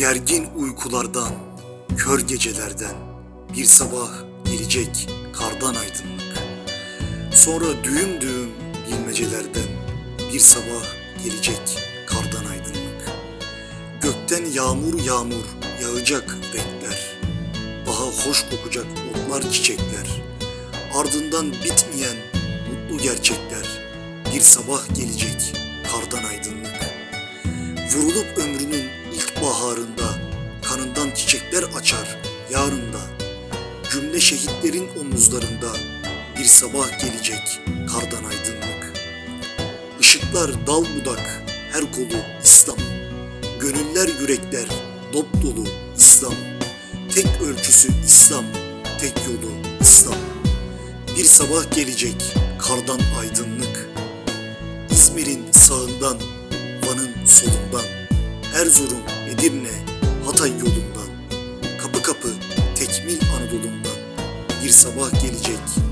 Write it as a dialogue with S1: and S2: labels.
S1: Gergin uykulardan, kör gecelerden bir sabah gelecek kardan aydınlık. Sonra düğüm düğüm bilmecelerden bir sabah gelecek kardan aydınlık. Gökten yağmur yağmur yağacak renkler. Daha hoş kokacak otlar çiçekler. Ardından bitmeyen mutlu gerçekler. Bir sabah gelecek kardan aydınlık. Vurulup baharında çiçekler açar yarında. Cümle şehitlerin omuzlarında bir sabah gelecek kardan aydınlık. Işıklar dal budak her kolu İslam. Gönüller yürekler dop dolu İslam. Tek ölçüsü İslam, tek yolu İslam. Bir sabah gelecek kardan aydınlık. İzmir'in sağından, Van'ın solundan, Erzurum, Edirne, Hatay yolundan, bir sabah gelecek